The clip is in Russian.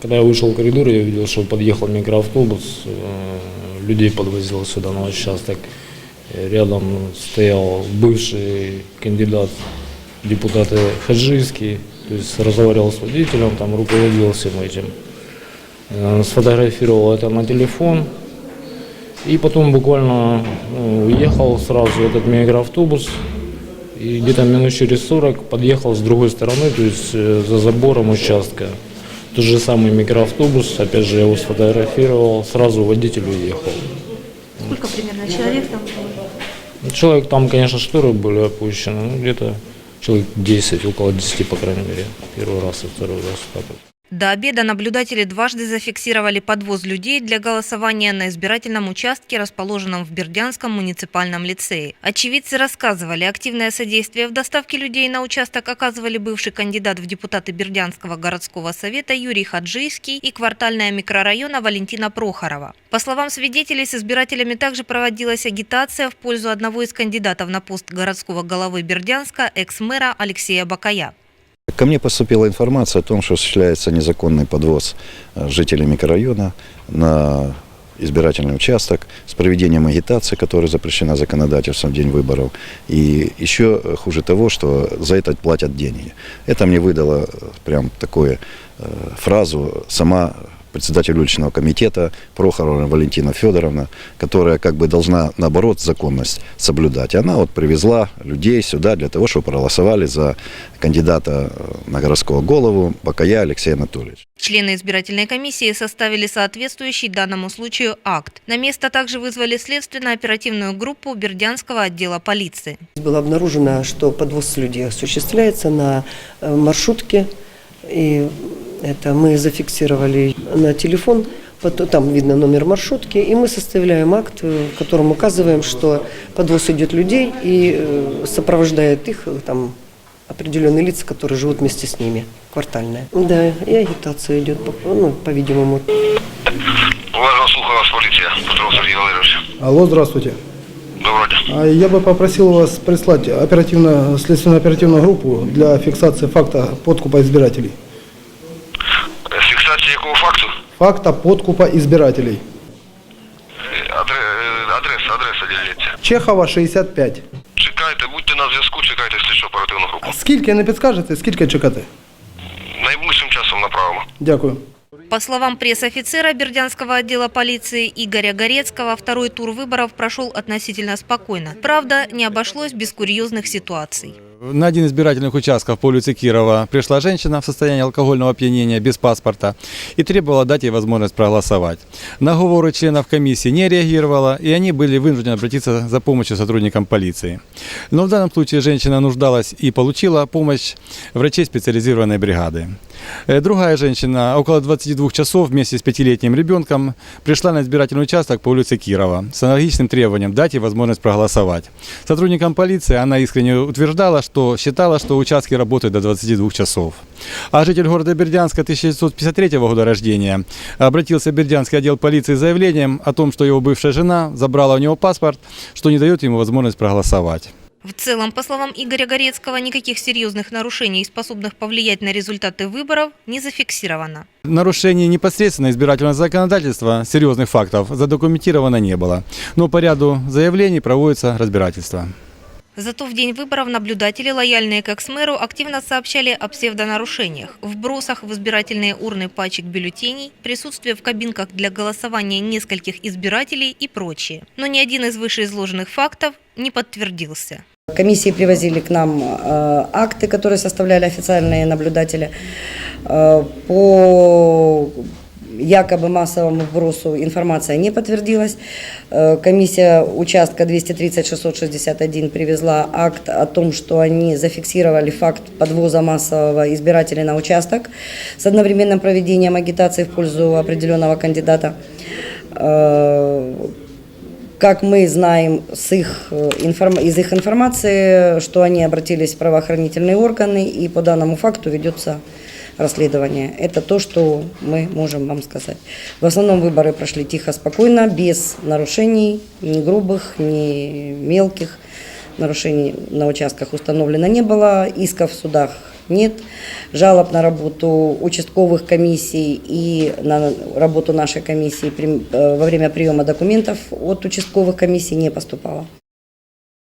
Когда я вышел в коридор, я увидел, что подъехал микроавтобус, э, людей подвозил сюда на участок. Э, Рядом стоял бывший кандидат депутаты Хаджийский, то есть разговаривал с водителем, там руководил всем этим. Э, Сфотографировал это на телефон. И потом буквально уехал сразу этот микроавтобус. И где-то минут через 40 подъехал с другой стороны, то есть за забором участка. Тот же самый микроавтобус, опять же, я его сфотографировал, сразу водитель уехал. Сколько примерно человек там было? Человек там, конечно, шторы были опущены, ну, где-то человек 10, около 10, по крайней мере. Первый раз и второй раз так вот. До обеда наблюдатели дважды зафиксировали подвоз людей для голосования на избирательном участке, расположенном в Бердянском муниципальном лицее. Очевидцы рассказывали, активное содействие в доставке людей на участок оказывали бывший кандидат в депутаты Бердянского городского совета Юрий Хаджийский и квартальная микрорайона Валентина Прохорова. По словам свидетелей, с избирателями также проводилась агитация в пользу одного из кандидатов на пост городского головы Бердянска, экс-мэра Алексея Бакая. Ко мне поступила информация о том, что осуществляется незаконный подвоз э, жителей микрорайона на избирательный участок с проведением агитации, которая запрещена законодательством в день выборов. И еще э, хуже того, что за это платят деньги. Это мне выдала э, прям такую э, фразу сама председатель уличного комитета Прохорова Валентина Федоровна, которая как бы должна, наоборот, законность соблюдать. Она вот привезла людей сюда для того, чтобы проголосовали за кандидата э, на городского голову Бакая Алексея Анатольевича. Члены избирательной комиссии составили соответствующий данному случаю акт. На место также вызвали следственно-оперативную группу Бердянского отдела полиции. Было обнаружено, что подвоз людей осуществляется на э, маршрутке. И это мы зафиксировали на телефон, там видно номер маршрутки, и мы составляем акт, э, в котором указываем, что подвоз идет людей и э, сопровождает их э, там определенные лица, которые живут вместе с ними, квартальная. Да, и агитация идет, по- ну, по-видимому. Уважно слухаю вас, полиция, Петров Сергей Валерьевич. Алло, здравствуйте. Дня. А Я бы попросил вас прислать оперативно, следственную оперативную группу для фиксации факта подкупа избирателей Е, Фіксація якого факту? Факта подкупа избирателей. Е, Адре... е, Адрес, адреса дільниця. Чехова 65. Чекайте, будьте на зв'язку, чекайте слідчу оперативну групу. Скільки не підскажете, скільки чекати? Найближчим часом направимо. Дякую. По словам пресс-офицера Бердянского отдела полиции Игоря Горецкого, второй тур выборов прошел относительно спокойно. Правда, не обошлось без курьезных ситуаций. На один из избирательных участков по улице Кирова пришла женщина в состоянии алкогольного опьянения без паспорта и требовала дать ей возможность проголосовать. На говоры членов комиссии не реагировала, и они были вынуждены обратиться за помощью сотрудникам полиции. Но в данном случае женщина нуждалась и получила помощь врачей специализированной бригады. Э, Другая женщина около 22 часов вместе с пятилетним ребенком пришла на избирательный участок по улице Кирова с аналогичным требованием дать ей возможность проголосовать. Сотрудникам полиции она искренне утверждала, что считала, что участки работают до 22 часов. А житель города Бердянска 1953 года рождения обратился в Бердянский отдел полиции с заявлением о том, что его бывшая жена забрала у него паспорт, что не дает ему возможность проголосовать. В целом, по словам Игоря Горецкого, никаких серьезных нарушений, способных повлиять на результаты выборов, не зафиксировано. Нарушений непосредственно избирательного законодательства, серьезных фактов, задокументировано не было. Но по ряду заявлений проводится разбирательство. Зато в день выборов наблюдатели, лояльные к экс-мэру, активно сообщали о псевдонарушениях. Вбросах в избирательные урны пачек бюллетеней, присутствие в кабинках для голосования нескольких избирателей и прочее. Но ни один из вышеизложенных фактов не подтвердился. Комиссии привозили к нам э, акты, которые составляли официальные наблюдатели э, по якобы массовому вбросу информация не подтвердилась. Э, Комиссия участка 230-661 привезла акт о том, что они зафиксировали факт подвоза массового избирателей на участок с одновременным проведением агитации в пользу определенного кандидата. Как мы знаем с их, э, из их информации, что они обратились в правоохранительные органы, и по данному факту ведется расследование. Это то, что мы можем вам сказать. В основном выборы прошли тихо, спокойно, без нарушений, ни грубых, ни мелких. Нарушений на участках установлено не было, исков в судах нет. Жалоб на работу участковых комиссий и на работу нашей комиссии э, во время приема документов от участковых комиссий не поступало.